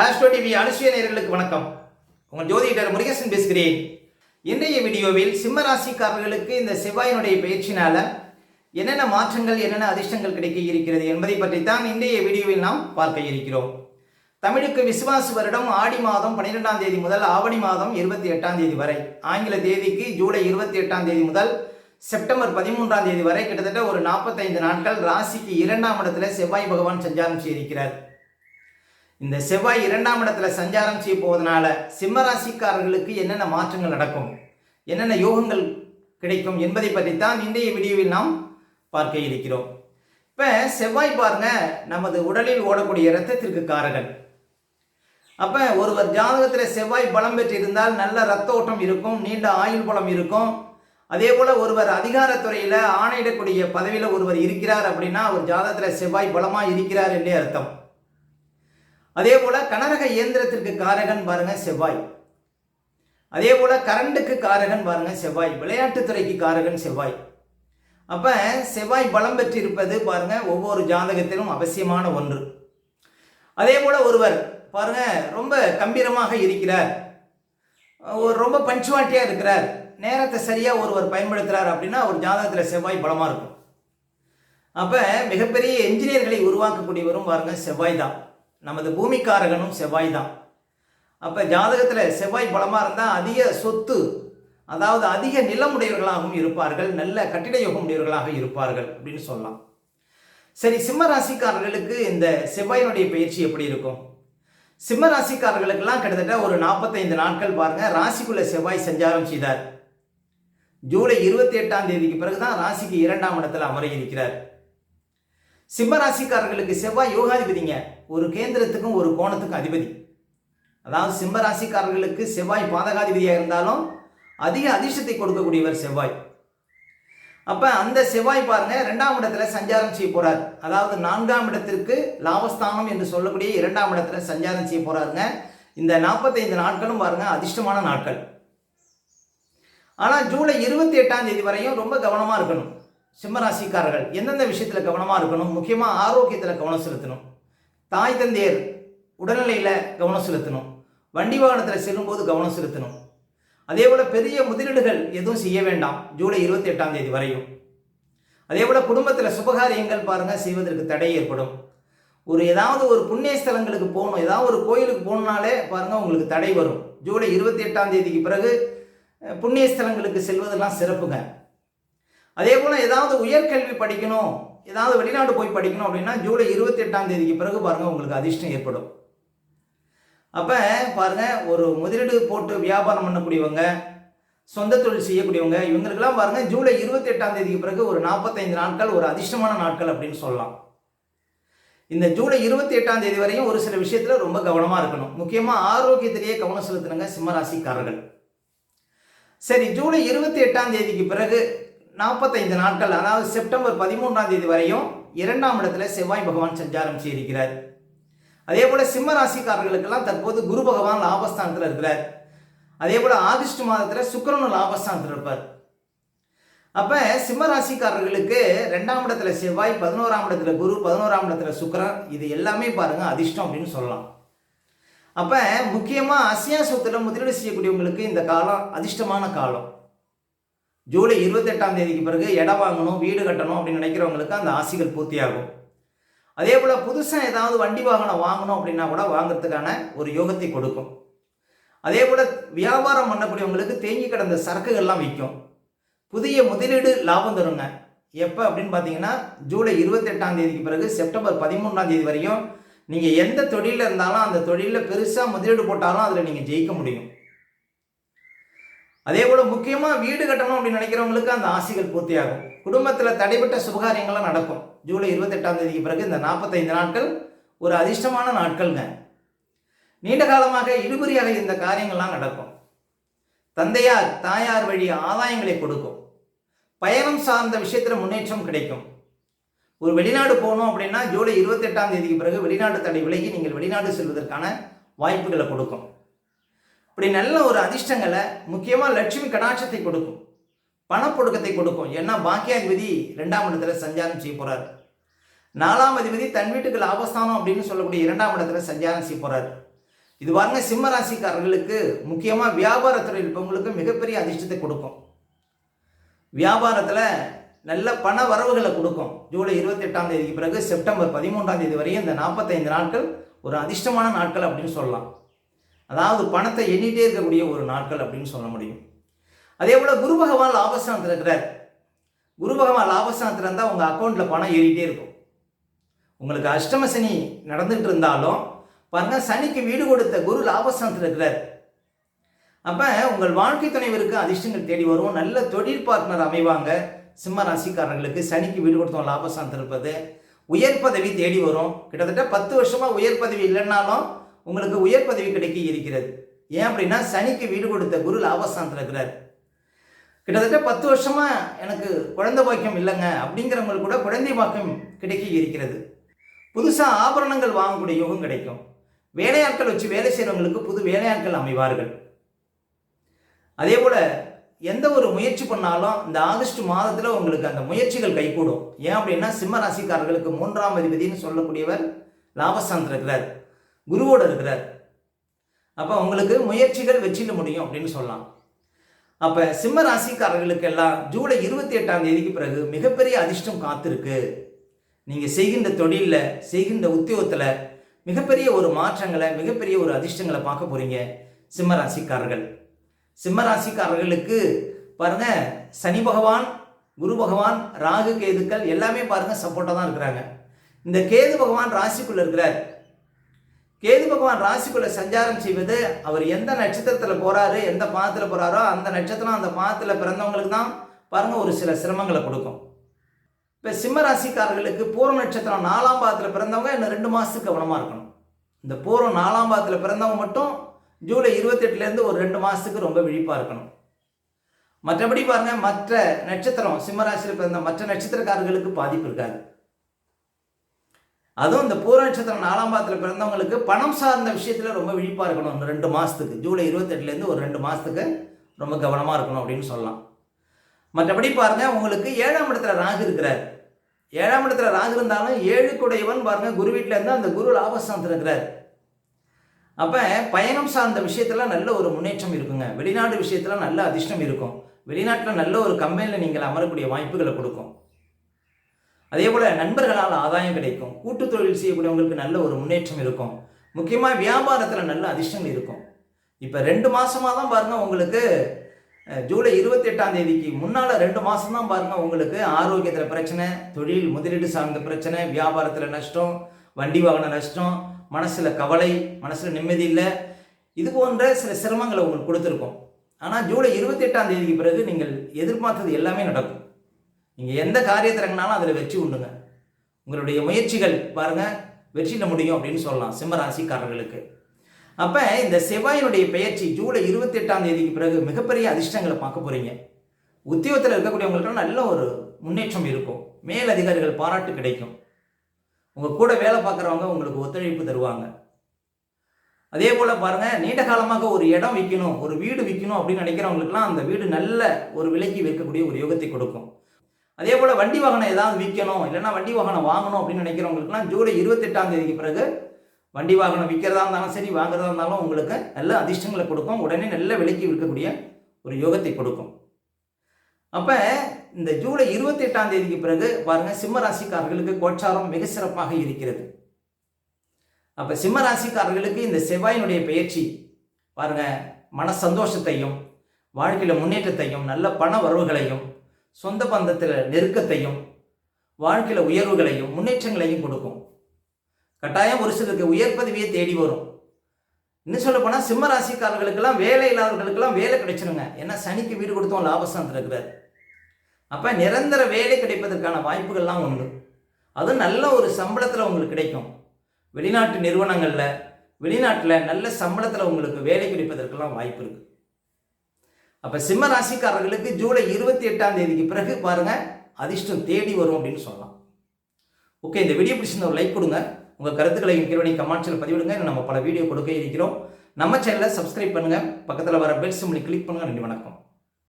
Astro TV அனுசுய நேர்களுக்கு வணக்கம். உங்கள் ஜோதிடர் முருகேசன் பேசுகிறேன். இன்றைய வீடியோவில் சிம்ம ராசிக்காரர்களுக்கு இந்த செவ்வாயினுடைய பயிற்சினால என்னென்ன மாற்றங்கள் என்னென்ன அதிர்ஷ்டங்கள் கிடைக்க இருக்கிறது என்பதை பற்றித்தான் இன்றைய வீடியோவில் நாம் பார்க்க இருக்கிறோம். தமிழுக்கு விசுவாச வருடம் ஆடி மாதம் பன்னிரெண்டாம் தேதி முதல் ஆவணி மாதம் இருபத்தி எட்டாம் தேதி வரை. ஆங்கில தேதிக்கு ஜூலை இருபத்தி எட்டாம் தேதி முதல் செப்டம்பர் பதிமூன்றாம் தேதி வரை கிட்டத்தட்ட ஒரு நாற்பத்தைந்து நாட்கள் ராசிக்கு இரண்டாம் இடத்துல செவ்வாய் பகவான் சஞ்சாரம் செய்திருக்கிறார். இந்த செவ்வாய் இரண்டாம் இடத்துல சஞ்சாரம் செய்ய போவதனால சிம்மராசிக்காரர்களுக்கு என்னென்ன மாற்றங்கள் நடக்கும்? என்னென்ன யோகங்கள் கிடைக்கும் என்பதை பற்றித்தான் இன்றைய வீடியோவில் நாம் பார்க்க இருக்கிறோம். இப்போ செவ்வாய் பாருங்க நமது உடலில் ஓடக்கூடிய இரத்தத்திற்கு காரகன். அப்போ ஒருவர் ஜாதகத்தில் செவ்வாய் பலம் பெற்று இருந்தால் நல்ல ரத்த ஓட்டம் இருக்கும் நீண்ட ஆயுள் பலம் இருக்கும். அதே போல் ஒருவர் அதிகாரத்துறையில் ஆணையிடக்கூடிய பதவியில் ஒருவர் இருக்கிறார் அப்படின்னா அவர் ஜாதகத்தில் செவ்வாய் பலமாக இருக்கிறார் என்றே அர்த்தம். அதே போல கனரக இயந்திரத்திற்கு காரகன் பாருங்க செவ்வாய். அதே போல கரண்டுக்கு காரகன் பாருங்க செவ்வாய். விளையாட்டுத்துறைக்கு காரகன் செவ்வாய். அப்ப செவ்வாய் பலம் பெற்றிருப்பது பாருங்க ஒவ்வொரு ஜாதகத்திலும் அவசியமான ஒன்று. அதே போல ஒருவர் பாருங்க ரொம்ப கம்பீரமாக இருக்கிறார். ஒரு ரொம்ப பஞ்சுவாலிட்டியாக இருக்கிறார். நேரத்தை சரியாக ஒருவர் பயன்படுத்துகிறார் அப்படின்னா ஒரு ஜாதகத்தில் செவ்வாய் பலமாக இருக்கும். அப்போ மிகப்பெரிய என்ஜினியர்களை உருவாக்கக்கூடியவரும் பாருங்க செவ்வாய் தான். நமது பூமிக்காரகனும் செவ்வாய் தான் அப்போ ஜாதகத்தில் செவ்வாய் பலமாக இருந்தால் அதிக சொத்து அதாவது அதிக நிலமுடையவர்களாகவும் இருப்பார்கள் நல்ல கட்டிட யோகம் உடையவர்களாக இருப்பார்கள் அப்படின்னு சொல்லலாம். சரி சிம்ம ராசிக்காரர்களுக்கு இந்த செவ்வாயினுடைய பயிற்சி எப்படி இருக்கும்? சிம்ம ராசிக்காரர்களுக்கெல்லாம் கிட்டத்தட்ட ஒரு நாற்பத்தைந்து நாட்கள் பாருங்க ராசிக்குள்ள செவ்வாய் சஞ்சாரம் செய்தார். ஜூலை இருபத்தி எட்டாம் தேதிக்கு பிறகுதான் ராசிக்கு இரண்டாம் இடத்தில் அமர இருக்கிறார். சிம்மராசிக்காரர்களுக்கு செவ்வாய் யோகாதிபதிங்க ஒரு கேந்திரத்துக்கும் ஒரு கோணத்துக்கும் அதிபதி. அதாவது சிம்மராசிக்காரர்களுக்கு செவ்வாய் பாதகாதிபதியாக இருந்தாலும் அதிக அதிர்ஷ்டத்தை கொடுக்கக்கூடியவர் செவ்வாய். அப்போ அந்த செவ்வாய் பாருங்க ரெண்டாம் இடத்துல சஞ்சாரம் செய்ய போறார். அதாவது நான்காம் இடத்திற்கு லாபஸ்தானம் என்று சொல்லக்கூடிய இரண்டாம் இடத்துல சஞ்சாரம் செய்ய போறாருங்க. இந்த நாற்பத்தைந்து நாட்களும் பாருங்க அதிர்ஷ்டமான நாட்கள். ஆனால் ஜூலை இருபத்தி எட்டாம் தேதி வரையும் ரொம்ப கவனமாக இருக்கணும். சிம்மராசிக்காரர்கள் எந்தெந்த விஷயத்தில் கவனமாக இருக்கணும்? முக்கியமாக ஆரோக்கியத்தில் கவனம் செலுத்தணும். தாய் தந்தையர் உடல்நிலையில் கவனம் செலுத்தணும். வண்டி வாகனத்தில் செல்லும்போது கவனம் செலுத்தணும். அதே போல் பெரிய முதலீடுகள் எதுவும் செய்ய வேண்டாம். ஜூலை இருபத்தி எட்டாம் தேதி வரையும். அதே போல் குடும்பத்தில் சுபகாரியங்கள் பாருங்கள் செய்வதற்கு தடை ஏற்படும். ஒரு ஏதாவது ஒரு புண்ணிய ஸ்தலங்களுக்கு போகணும் ஏதாவது ஒரு கோயிலுக்கு போகணுனாலே பாருங்கள் உங்களுக்கு தடை வரும். ஜூலை இருபத்தி எட்டாம் தேதிக்கு பிறகு புண்ணிய ஸ்தலங்களுக்கு செல்வதெல்லாம் சிறப்புங்க. அதே போல் ஏதாவது உயர்கல்வி படிக்கணும் ஏதாவது வெளிநாடு போய் படிக்கணும் அப்படின்னா ஜூலை இருபத்தி எட்டாம் தேதிக்கு பிறகு பாருங்கள் உங்களுக்கு அதிர்ஷ்டம் ஏற்படும். அப்போ பாருங்கள் ஒரு முதலீடு போட்டு வியாபாரம் பண்ணக்கூடியவங்க சொந்த தொழில் செய்யக்கூடியவங்க இவங்களுக்கெல்லாம் பாருங்கள் ஜூலை இருபத்தி எட்டாம் தேதிக்கு பிறகு ஒரு நாற்பத்தைந்து நாட்கள் ஒரு அதிர்ஷ்டமான நாட்கள் அப்படின்னு சொல்லலாம். இந்த ஜூலை இருபத்தி எட்டாம் தேதி வரையும் ஒரு சில விஷயத்தில் ரொம்ப கவனமாக இருக்கணும். முக்கியமாக ஆரோக்கியத்திலேயே கவனம் செலுத்துனுங்க சிம்மராசிக்காரர்கள் சரி ஜூலை இருபத்தி எட்டாம் தேதிக்கு பிறகு நாற்பத்தைந்து நாட்கள் அதாவது செப்டம்பர் பதிமூன்றாம் தேதி வரையும் இரண்டாம் இடத்துல செவ்வாய் பகவான் சஞ்சாரம் செய்திருக்கிறார். அதே போல சிம்ம ராசிக்காரர்களுக்கெல்லாம் தற்போது குரு பகவான் லாபஸ்தானத்தில் இருக்கிறார். அதே போல ஆகஸ்ட் மாதத்தில் சுக்கரனும் லாபஸ்தானத்தில் இருப்பார். அப்போ சிம்ம ராசிக்காரர்களுக்கு ரெண்டாம் இடத்துல செவ்வாய் பதினோராம் இடத்துல குரு பதினோராம் இடத்துல சுக்கரன் இது எல்லாமே பாருங்கள் அதிர்ஷ்டம் அப்படின்னு சொல்லலாம். அப்போ முக்கியமாக அசியா சொத்தில் முதலீடு செய்யக்கூடியவங்களுக்கு இந்த காலம் அதிர்ஷ்டமான காலம். ஜூலை இருபத்தெட்டாம் தேதிக்கு பிறகு இடம் வாங்கணும் வீடு கட்டணும் அப்படின்னு நினைக்கிறவங்களுக்கு அந்த ஆசைகள் பூர்த்தியாகும். அதே போல் புதுசாக ஏதாவது வண்டி வாகனம் வாங்கணும் அப்படின்னா கூட வாங்குறதுக்கான ஒரு யோகத்தை கொடுக்கும். அதே போல் வியாபாரம் பண்ணக்கூடியவங்களுக்கு தேங்கி கிடந்த சரக்குகள்லாம் விற்கும். புதிய முதலீடு லாபம் தருங்க. எப்போ அப்படின்னு பார்த்தீங்கன்னா ஜூலை இருபத்தெட்டாம் தேதிக்கு பிறகு செப்டம்பர் பதிமூணாம் தேதி வரையும் நீங்கள் எந்த தொழிலில் இருந்தாலும் அந்த தொழிலில் பெருசாக முதலீடு போட்டாலும் அதில் நீங்கள் ஜெயிக்க முடியும். அதே போல் முக்கியமாக வீடு கட்டணும் அப்படின்னு நினைக்கிறவங்களுக்கு அந்த ஆசைகள் பூர்த்தியாகும். குடும்பத்தில் தடைப்பட்ட சுபகாரியங்கள்லாம் நடக்கும். ஜூலை இருபத்தெட்டாம் தேதிக்கு பிறகு இந்த நாற்பத்தைந்து நாட்கள் ஒரு அதிர்ஷ்டமான நாட்கள்ங்க. நீண்ட காலமாக இழுபறியாக இந்த காரியங்கள்லாம் நடக்கும். தந்தையார் தாயார் வழி ஆதாயங்களை கொடுக்கும். பயணம் சார்ந்த விஷயத்தில் முன்னேற்றம் கிடைக்கும். ஒரு வெளிநாடு போகணும் அப்படின்னா ஜூலை இருபத்தெட்டாம் தேதிக்கு பிறகு வெளிநாட்டு தடை விலகி நீங்கள் வெளிநாடு செல்வதற்கான வாய்ப்புகளை கொடுக்கும். இப்படி நல்ல ஒரு அதிர்ஷ்டங்களை முக்கியமாக லட்சுமி கடாட்சத்தை கொடுக்கும். பணப்பொடுக்கத்தை கொடுக்கும். ஏன்னா பாக்கியாதிபதி ரெண்டாம் இடத்துல சஞ்சாரம் செய்ய போகிறாரு நாலாம் அதிபதி தன் வீட்டுக்கு லாபஸ்தானம் அப்படின்னு சொல்லக்கூடிய இரண்டாம் இடத்துல சஞ்சாரம் செய்ய போகிறார் இது பாருங்க சிம்ம ராசிக்காரர்களுக்கு முக்கியமாக வியாபாரத்துறை இருப்பவங்களுக்கு மிகப்பெரிய அதிர்ஷ்டத்தை கொடுக்கும். வியாபாரத்தில் நல்ல பண வரவுகளை கொடுக்கும். ஜூலை இருபத்தி எட்டாம் தேதிக்கு பிறகு செப்டம்பர் பதிமூன்றாம் தேதி வரையும் இந்த நாற்பத்தைந்து நாட்கள் ஒரு அதிர்ஷ்டமான நாட்கள் அப்படின்னு சொல்லலாம். அதாவது பணத்தை எண்ணிட்டே இருக்கக்கூடிய ஒரு நாட்கள் அப்படின்னு சொல்ல முடியும். அதே போல் குரு பகவான் லாபஸ்தானத்தில் இருக்கிறார். குரு பகவான் லாபஸ்தானத்தில் இருந்தால் உங்கள் அக்கௌண்ட்டில் பணம் ஏறிட்டே இருக்கும். உங்களுக்கு அஷ்டம சனி நடந்துகிட்டு இருந்தாலும் பாருங்க சனிக்கு வீடு கொடுத்த குரு லாபஸ்தானத்தில் இருக்கிறார். அப்போ உங்கள் வாழ்க்கை துணைவருக்கு அதிர்ஷ்டங்கள் தேடி வரும் நல்ல தொழில் பார்ட்னர் அமைவாங்க. சிம்ம ராசிக்காரர்களுக்கு சனிக்கு வீடு கொடுத்தோம் லாபஸ்தானத்தில் இருப்பது உயர் பதவி தேடி வரும். கிட்டத்தட்ட பத்து வருஷமாக உயர் பதவி இல்லைன்னாலும் உங்களுக்கு உயர் பதவி கிடைக்க இருக்கிறது. ஏன் அப்படின்னா சனிக்கு வீடு கொடுத்த குரு லாபஸ்தானத்தில் இருக்கிறார். கிட்டத்தட்ட பத்து வருஷமா எனக்கு குழந்தை பாக்கியம் இல்லைங்க அப்படிங்கிறவங்களுக்கு கூட குழந்தை பாக்கியம் கிடைக்க இருக்கிறது. புதுசாக ஆபரணங்கள் வாங்கக்கூடிய யோகம் கிடைக்கும். வேலையாட்கள் வச்சு வேலை செய்கிறவங்களுக்கு புது வேலையாட்கள் அமைவார்கள். அதே போல் எந்த ஒரு முயற்சி பண்ணாலும் இந்த ஆகஸ்ட் மாதத்தில் உங்களுக்கு அந்த முயற்சிகள் கைகூடும். ஏன் அப்படின்னா சிம்ம ராசிக்காரர்களுக்கு மூன்றாம் அதிபதினு சொல்லக்கூடியவர் லாபஸ்தானத்தில் இருக்கிறார். குருவோடு இருக்கிறார். அப்போ உங்களுக்கு முயற்சிகள் வெற்றிட முடியும் அப்படின்னு சொல்லலாம். அப்போ சிம்ம ராசிக்காரர்களுக்கு எல்லாம் ஜூலை இருபத்தி எட்டாம் தேதிக்கு பிறகு மிகப்பெரிய அதிர்ஷ்டம் காத்திருக்கு. நீங்கள் செய்கின்ற தொழிலில் செய்கின்ற உத்தியோகத்தில் மிகப்பெரிய ஒரு மாற்றங்களை மிகப்பெரிய ஒரு அதிர்ஷ்டங்களை பார்க்க போகிறீங்க சிம்ம ராசிக்காரர்கள். சிம்ம ராசிக்காரர்களுக்கு பாருங்க சனி பகவான் குரு பகவான் ராகு கேதுக்கள் எல்லாமே பாருங்க சப்போர்ட்டாக தான் இருக்கிறாங்க. இந்த கேது பகவான் ராசிக்குள்ளே இருக்கிறார். கேது பகவான் ராசிக்குள்ள சஞ்சாரம் செய்வது அவர் எந்த நட்சத்திரத்தில் போறாரு எந்த பாதத்துல போறாரோ அந்த நட்சத்திரம் அந்த பாதத்துல பிறந்தவங்களுக்கு தான் பாருங்க ஒரு சில சிரமங்களை கொடுக்கும். இப்போ சிம்ம ராசிக்காரர்களுக்கு பூர்வ நட்சத்திரம் நாலாம் பாதத்துல பிறந்தவங்க இன்னும் ரெண்டு மாதத்துக்கு கவனமாக இருக்கணும். இந்த பூர்வம் நாலாம் பாதத்துல பிறந்தவங்க மட்டும் ஜூலை இருபத்தெட்டுலேருந்து ஒரு ரெண்டு மாதத்துக்கு ரொம்ப விழிப்பாக இருக்கணும். மற்றபடி பாருங்க மற்ற நட்சத்திரம் சிம்ம ராசியில் பிறந்த மற்ற நட்சத்திரக்காரர்களுக்கு பாதிப்பு இருக்காது. அதுவும் இந்த பூர்வ நட்சத்திரம் நாலாம் பாதத்தில் பிறந்தவங்களுக்கு பணம் சார்ந்த விஷயத்தில் ரொம்ப விழிப்பாக இருக்கணும். இந்த ரெண்டு மாதத்துக்கு ஜூலை இருபத்தெட்டுலேருந்து ஒரு ரெண்டு மாதத்துக்கு ரொம்ப கவனமாக இருக்கணும் அப்படின்னு சொல்லலாம். மற்றபடி பாருங்க உங்களுக்கு ஏழாம் இடத்துல ராகு இருக்கிறார். ஏழாம் இடத்துல ராகு இருந்தாலும் ஏழு குடையவன் பாருங்க குரு வீட்டில் இருந்து அந்த குரு லாபஸ்தானத்தில் இருக்கிறார். அப்போ பயணம் சார்ந்த விஷயத்துல நல்ல ஒரு முன்னேற்றம் இருக்குங்க. வெளிநாடு விஷயத்தில் நல்ல அதிர்ஷ்டம் இருக்கும். வெளிநாட்டில் நல்ல ஒரு கம்பெனியில் நீங்கள் அமரக்கூடிய வாய்ப்புகளை கொடுக்கும். அதே போல் நண்பர்களால் ஆதாயம் கிடைக்கும். கூட்டு தொழில் செய்யக்கூடியவங்களுக்கு நல்ல ஒரு முன்னேற்றம் இருக்கும். முக்கியமாக வியாபாரத்தில் நல்ல அதிர்ஷ்டங்கள் இருக்கும். இப்போ ரெண்டு மாதமாக தான் பாருங்கள் உங்களுக்கு ஜூலை இருபத்தி எட்டாம் தேதிக்கு முன்னால் ரெண்டு மாதம் தான் பாருங்கள் உங்களுக்கு ஆரோக்கியத்தில் பிரச்சனை தொழில் முதலீடு சார்ந்த பிரச்சனை வியாபாரத்தில் நஷ்டம் வண்டி வாகன நஷ்டம் மனசில் கவலை மனசில் நிம்மதி இல்லை. இது போன்ற சில சிரமங்களை உங்களுக்கு கொடுத்துருக்கோம். ஆனால் ஜூலை இருபத்தி எட்டாம் தேதிக்கு பிறகு நீங்கள் எதிர்பார்த்தது எல்லாமே நடக்கும். நீங்கள் எந்த காரியத்தை இறங்கினாலும் அதில் வெற்றி உண்டுங்க. உங்களுடைய முயற்சிகள் பாருங்கள் வெற்றிட முடியும் அப்படின்னு சொல்லலாம் சிம்மராசிக்காரர்களுக்கு. அப்போ இந்த செவ்வாயினுடைய பெயர்ச்சி ஜூலை இருபத்தி எட்டாம் தேதிக்கு பிறகு மிகப்பெரிய அதிர்ஷ்டங்களை பார்க்க போகிறீங்க உத்தியோகத்தில் இருக்கக்கூடியவங்களுக்கு நல்ல ஒரு முன்னேற்றம் இருக்கும். மேல் அதிகாரிகள் பாராட்டு கிடைக்கும். உங்கள் கூட வேலை பார்க்குறவங்க உங்களுக்கு ஒத்துழைப்பு தருவாங்க. அதே போல் பாருங்கள் நீண்ட காலமாக ஒரு இடம் விற்கணும் ஒரு வீடு விற்கணும் அப்படின்னு நினைக்கிறவங்களுக்குலாம் அந்த வீடு நல்ல ஒரு விலைக்கு விற்கக்கூடிய ஒரு யோகத்தை கொடுக்கும். அதே போல் வண்டி வாகனம் ஏதாவது விற்கணும் இல்லைன்னா வண்டி வாகனம் வாங்கணும் அப்படின்னு நினைக்கிறவங்களுக்குலாம் ஜூலை இருபத்தெட்டாம் தேதிக்கு பிறகு வண்டி வாகனம் விற்கிறதா இருந்தாலும் சரி வாங்குறதா இருந்தாலும் உங்களுக்கு நல்ல அதிர்ஷ்டங்களை கொடுக்கும். உடனே நல்ல விலைக்கு விற்கக்கூடிய ஒரு யோகத்தை கொடுக்கும். அப்போ இந்த ஜூலை இருபத்தி எட்டாம் தேதிக்கு பிறகு பாருங்கள் சிம்ம ராசிக்காரர்களுக்கு கோச்சாரம் மிக சிறப்பாக இருக்கிறது. அப்போ சிம்ம ராசிக்காரர்களுக்கு இந்த செவ்வாயினுடைய பயிற்சி பாருங்க மன சந்தோஷத்தையும் வாழ்க்கையில் முன்னேற்றத்தையும் நல்ல பண வரவுகளையும் சொந்த பந்தத்தில் நெருக்கத்தையும் வாழ்க்கையில் உயர்வுகளையும் முன்னேற்றங்களையும் கொடுக்கும். கட்டாயம் ஒரு சிலருக்கு உயர் பதவியை தேடி வரும். இன்னும் சொல்ல போனால் சிம்ம ராசிக்காரர்களுக்கெல்லாம் வேலை இல்லாதவர்களுக்கெல்லாம் வேலை கிடைச்சிருங்க. ஏன்னா சனிக்கு வீடு கொடுத்தோம் லாபஸ்தானத்தில் இருக்கிறார் அப்போ நிரந்தர வேலை கிடைப்பதற்கான வாய்ப்புகள்லாம் உண்டு. அதுவும் நல்ல ஒரு சம்பளத்தில் உங்களுக்கு கிடைக்கும். வெளிநாட்டு நிறுவனங்களில் வெளிநாட்டில் நல்ல சம்பளத்தில் உங்களுக்கு வேலை கிடைப்பதற்கெல்லாம் வாய்ப்பு இருக்குது அப்போ சிம்ம ராசிக்காரர்களுக்கு ஜூலை இருபத்தி எட்டாம் தேதிக்கு பிறகு பாருங்கள் அதிர்ஷ்டம் தேடி வரும் அப்படின்னு சொல்லலாம். ஓகே இந்த வீடியோ பிடிச்சிருந்த ஒரு லைக் கொடுங்க. உங்கள் கருத்துக்களையும் கீழே கமெண்ட்ஸில் பதிவிடுங்க. நம்ம பல வீடியோ கொடுக்க இருக்கிறோம். நம்ம சேனலை சப்ஸ்கிரைப் பண்ணுங்கள் பக்கத்தில் வர பெல் சிம்லி கிளிக் பண்ணுங்கள் நன்றி வணக்கம்.